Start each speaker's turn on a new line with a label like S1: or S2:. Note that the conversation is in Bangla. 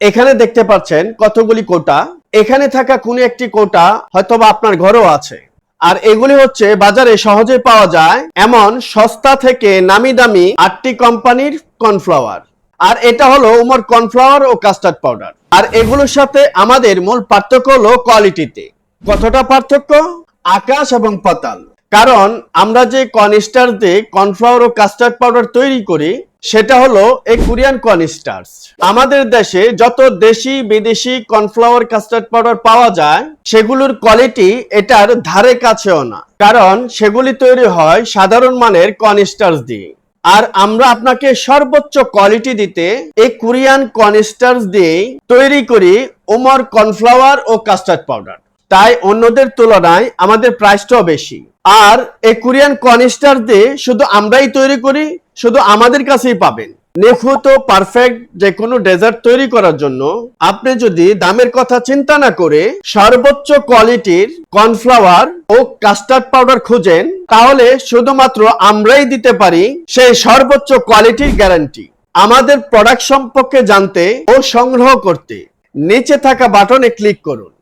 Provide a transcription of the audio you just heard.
S1: এখানে দেখতে পাচ্ছেন কতগুলি কোটা। এখানে থাকা কোনো একটি কোটা হয়তোবা আপনার ঘরেও আছে। আর এগুলি হচ্ছে বাজারে সহজে পাওয়া যায় এমন সস্তা থেকে নামি দামি আটটি কোম্পানির কর্নফ্লাওয়ার। আর এটা হলো উমর কর্নফ্লাওয়ার ও কাস্টার্ড পাউডার। আর এগুলোর সাথে আমাদের মূল পার্থক্য হলো কোয়ালিটিতে। কতটা পার্থক্য? আকাশ এবং পাতাল। কারণ আমরা যে কনস্টার দিয়ে কর্নফ্লাওয়ার ও কাস্টার্ড পাউডার তৈরি করি সেটা হলো এই কোরিয়ান কনস্টার্স আমাদের দেশে যত দেশি বিদেশি কর্নফ্লাওয়ার কাস্টার্ড পাউডার পাওয়া যায়, সেগুলোর কোয়ালিটি এটার ধারে কাছেও না। কারণ সেগুলি তৈরি হয় সাধারণ মানের কনস্টার্স দিয়ে। আর আমরা আপনাকে সর্বোচ্চ কোয়ালিটি দিতে এই কোরিয়ান কনস্টার্স দিয়ে তৈরি করি ওমর কর্নফ্লাওয়ার ও কাস্টার্ড পাউডার। তাই অন্যদের তুলনায় আমাদের প্রাইসটাও বেশি। আর এই কোরিয়ান কনিস্টার দিয়ে শুধু আমরাই তৈরি করি, শুধু আমাদের কাছেই পাবেন। নিখুঁত, পারফেক্ট যে কোনো ডেজার্ট তৈরি করার জন্য আপনি যদি দামের কথা চিন্তা না করে সর্বোচ্চ কোয়ালিটির কর্নফ্লাওয়ার ও কাস্টার্ড পাউডার খুঁজেন, তাহলে শুধুমাত্র আমরাই দিতে পারি সেই সর্বোচ্চ কোয়ালিটির গ্যারান্টি। আমাদের প্রোডাক্ট সম্পর্কে জানতে ও সংগ্রহ করতে নিচে থাকা বাটনে ক্লিক করুন।